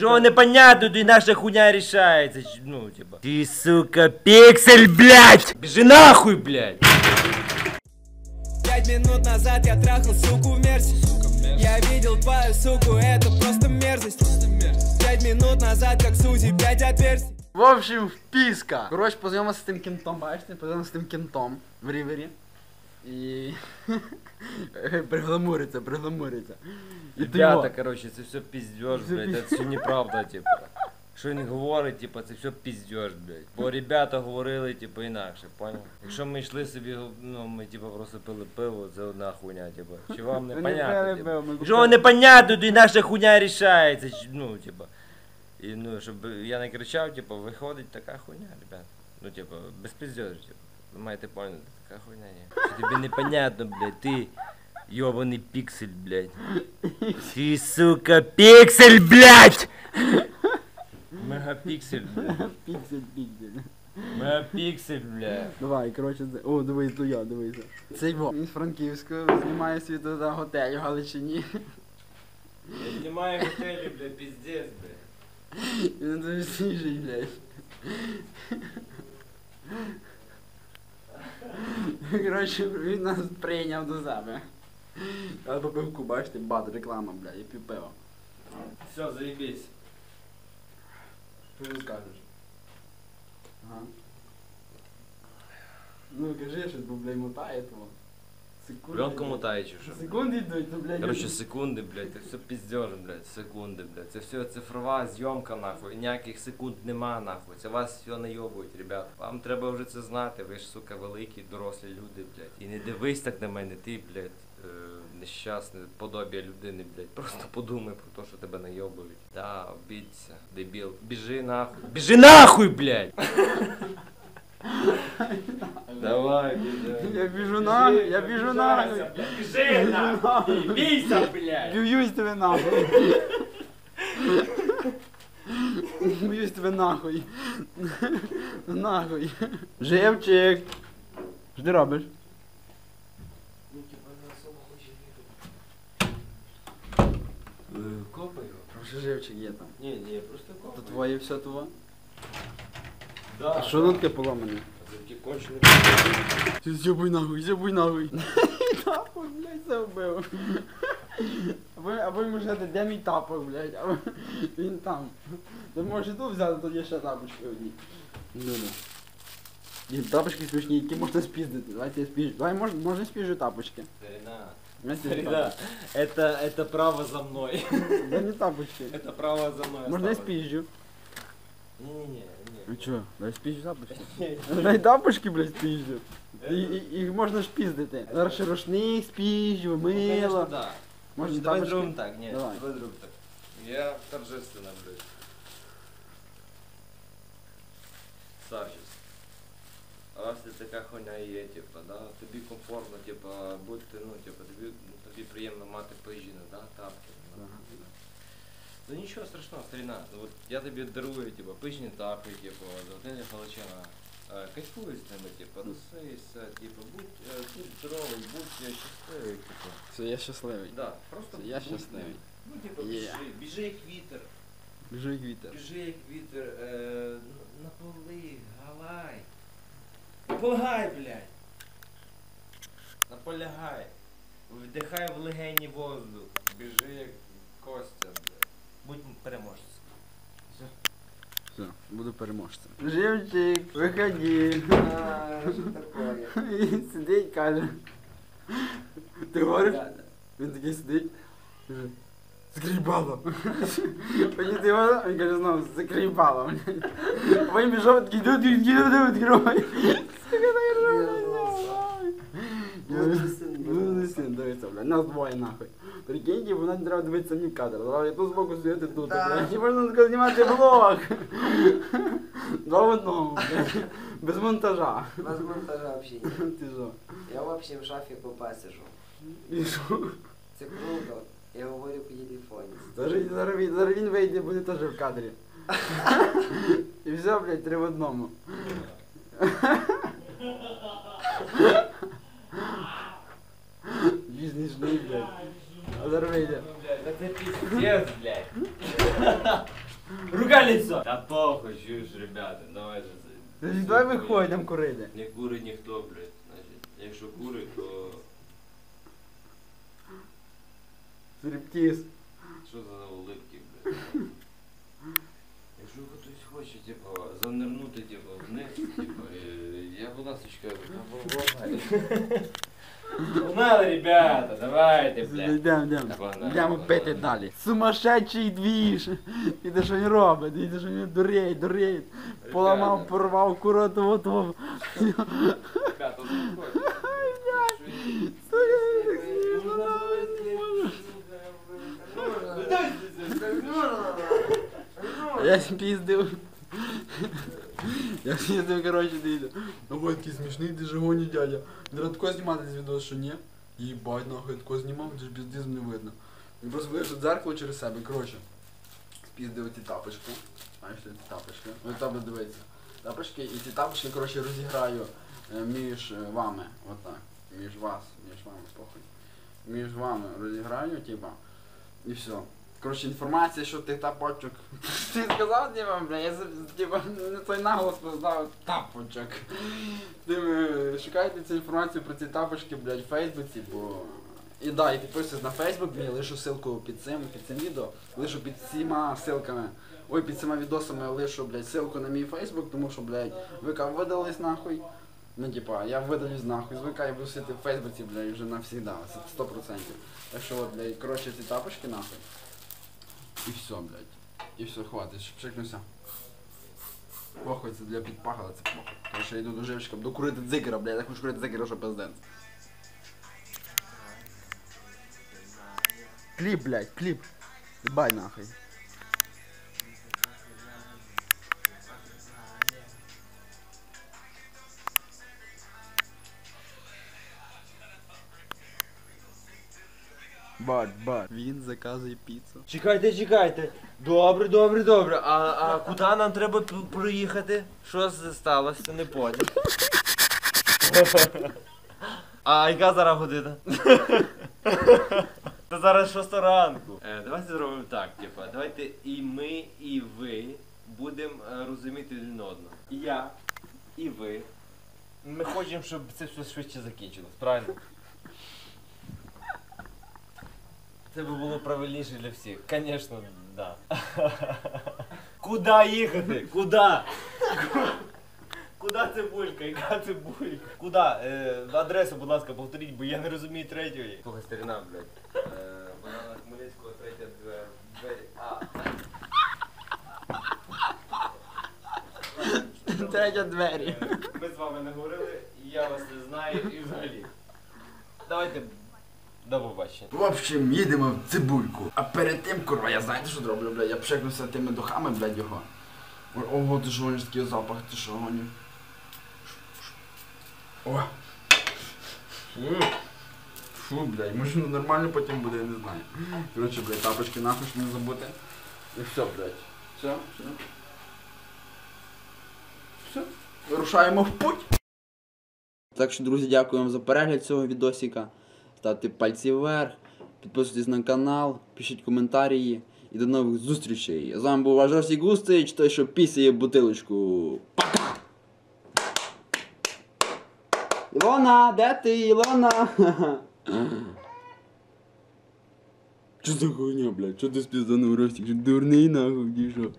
Что непонятно, ты наша хуйня решается. ч- Ну, типа. Ты, сука, пиксель, блядь! Бежи нахуй, блядь! Пять минут назад я трахал суку в мерсе Я видел твою суку, это просто мерзость Пять минут назад, как Сузи, пять отверстий В общем, вписка. Коротше, познайомився з тим кінтом, бачите, познайомився з тим кінтом в рівері. І. пригламуриться, пригламуриться. Ребята, короче, це все пиздеж, блядь, це все неправда, типа. Що він говорить, типа, це все пиздеж, блядь. Бо ребята говорили, типа, інакше, поняв? Якщо ми йшли собі, ну, ми, типа, просто пили пиво, це одна хуйня, типа. Чи вам не понятно, ми Якщо вам не понятно, то і наша хуйня рішається, ну, типа. І, ну, щоб я не кричав, типа, виходить така хуйня, ребят. Ну, типа, без пиздежу, типа. Ви маєте поняти, така хуйня є. Що тобі непонятно, блядь, ти ёбаний пиксель, блядь. Ты, сука, пиксель, блядь! Мегапиксель, блядь. Піксель, піксель. Мегапиксель, блядь. Давай, коротше, це- о, дивись, то я, дивися. Це його. Він з Франківського знімає світу за готель в Галичині. Я снимаю готели, блядь, пиздец, блядь. Він дуже свіжий, блядь. Коротше, він нас прийняв до себе. Я по пивку, бачите, бат, реклама, блядь, я пів пиво. Все, заебись. Що ти скажеш? Ага. Ну кажи щось, бо, блядь, мотає того. Секунди. Пленку мотає чи що? Секунди йдуть, то, блядь. Короче, секунди, блядь, це все пиздеж, блядь, секунди, блядь. Це все цифрова зйомка, нахуй. Ніяких секунд нема, нахуй. Це вас все найобують, ребят. Вам треба вже це знати. Ви ж, сука, великі, дорослі люди, блядь. І не дивись так на мене, ти, блядь, нещасне подобія людини, блядь. Просто подумай про те, що тебе найобують. Да, обідься, дебіл. Біжи нахуй. Біжи нахуй, блядь! Давай, біжи. Я біжу нахуй, я біжу нахуй. Біжи нахуй! Бійся, блядь! Б'юсь тебе нахуй. Б'юсь тебе нахуй. Нахуй. Живчик. Що ти робиш? Копай його. Що живчик є там? Ні, ні, просто То копай. твоє все твоє? Да, А що воно таке поламане? Такі кончені. З'єбуй нахуй, з'єбуй нахуй. Тапок, блядь, це вбив. Або, або йому жати, де мій тапок, блядь, або він там. Ти можеш і тут взяти, тут є ще тапочки одні. Ну да. Ні, тапочки смішні, які можна спіздити. Давайте я спіжу. Давай можна, можна спіжу тапочки. Я спіжу Старина, это, это право за мною. тапочки. Да не тапочки. Это право за мною. Можна я осталось. спіжу. Ні-ні-ні. Ну чо, дай спіжу тапочки. ні. Дай тапочки, блядь, спіжу. І, і, їх можна ж піздити. Зараз ще рушник спіжу, Ну, конечно, мило. да. Можна Давай тапочки? зробимо так, ні, Давай. давай зробимо так. Я торжественно, блядь. Сарчис. А якщо така хуйня є, типа, да, тобі комфортно, типа, бути, ну, типа, тобі, тобі приємно мати пижіни, да, тапки. ну, да. Ну нічого страшного, старина. Ну, от я тобі дарую, типа, пижні тапки, типу, з готелі Галичина. Е, Кайфуй з ними, типу, носися, типу, будь, е, будь здоровий, будь е, щасливий, типу. Все, я щасливий. Да, просто Це я будь щасливий. ним. Ну, типу, Є. біжи, біжи як вітер, Біжу як вітер. біжи як вітер, е, н- наполи, галай. Наполягай, блядь. Наполягай. Вдихай в легені воздух. Біжи як Костя, блядь. Будь переможцем. Все. Все, буду переможцем. Живчик, виходи. І сидить, каже. Ти говориш? Він такий сидить. Каже. Ти говориш, він каже знову, закрий бало. Потім пішов, такий, ду ду ду ду відкривай. Сука, так Ну, син, дивиться, блядь, нас двоє нахуй. Прикиньте, вона не треба дивитися в кадр. Я тут збоку сидіти тут, блядь. Не можна знімати влог. Два в одному. Без монтажа. Без монтажа вообще нет. Ти що? Я вообще в шафе попа сижу. І що? Це круто. Я говорю по телефоні. Зараз, зараз, він- зараз він вийде, буде теж в кадрі. І все, блядь, три в одному. Візний жний, блядь. А зараз вийде. Блядь, это пиздец, блядь. Рука лицо! Та похуй, чуєш, ребята, давайте. Значить, давай виходимо курити. Не курить ніхто, блядь. Значить, якщо курить, то Стриптіз. що за улипки, блядь? Якщо хтось хоче, типу, занирнути, типу, вниз, типу, е, я, будь ласочка. Погнали, ребята, давайте, блядь. Йдемо, йдемо. Погнали, Йдемо погнали. пити далі. Сумасшедший двіж. І що він робить, і що він дуреє, дуреє. Поламав, порвав куроту, от от. Ребята, заходьте. Я спіздив. Я спіздив, коротше, дивіться. Ой, такий смішний, же дядя. Треба тако знімати з відео, що ні. Їбать, нахуй, тако знімав, де ж піздизм не видно. Він просто вийшов дзеркало через себе, коротше. Спіздив ті тапочки. Знаєш, ті тапочки. Ось тебе дивиться. Тапочки, і ці тапочки, коротше, розіграю е, між е, вами. Отак. Між вас, між вами, похуй. Між вами розіграю, типа. І все. Коротше, інформація, що ти тапочок. Ти сказав, типа, бля, я з- типа не той наголос сказав тапочок. Ти е, шукайте цю інформацію про ці тапочки, блядь, в Фейсбуці, бо. І да, і підписуйтесь на Фейсбук, мені лишу ссылку під цим, під цим відео. Лишу під всіма ссылками. Ой, під цими відосами лишу, блядь, ссылку на мій Фейсбук, тому що, блядь, ви там видались нахуй. Ну, типа, я видалюсь нахуй, звикаю буду сидіти в Фейсбуці, блядь, вже навсегда, це 100%. Так що, от, блядь, коротше, ці тапочки нахуй. І все, блядь. І все, хватить, пшикнуся. Похуй, це для підпаха, але це похуй. Тому що я йду до живчика, буду курити дзикера, блядь, я хочу курити дзикера, що пиздець. Кліп, блядь, кліп. Ебай нахуй. Бать, бать. Він заказує піцу. Чекайте, чекайте. Добре, добре, добре. А, а куди нам треба п- проїхати? Що з- сталося? Не поняв. А яка зараз година? Та зараз шоста ранку. Е, давайте зробимо так, типа, давайте і ми, і ви будемо е, розуміти один одного. І я, і ви. Ми хочемо, щоб це все швидше закінчилось, правильно? Це би було правильніше для всіх. Звісно, да. Куда їхати? Куда? Куда цибулька? Яка цибулька? Куда? Е, адресу, будь ласка, повторіть, бо я не розумію третьої. Слухай, старина, блядь. Е, вона на Хмельницького третя двері. двері. А, Третя двері. Е, Ми з вами не говорили, я вас не знаю і взагалі. Давайте до побачення. В общем, їдемо в цибульку. А перед тим, курва, я знаєте, що зроблю, блядь? Я пшекнувся тими духами, блядь, його. Ого, ти що гониш такий запах, ти що гониш? О! Фу. Фу, блядь, може ну, нормально потім буде, я не знаю. Коротше, блядь, тапочки нахуй не забути. І все, блядь. Все, все. Все. Вирушаємо в путь. Так що, друзі, дякую вам за перегляд цього відосика. Ставте пальці вверх, підписуйтесь на канал, пишіть коментарі і до нових зустрічей. З вами був ваш Росій Густич, той, що пісяє бутилочку. Пока! Ілона, де ти, Ілона? Що за хуйня, блядь? Що ти спізданув Ростик? Що дурний нахуй, ді що?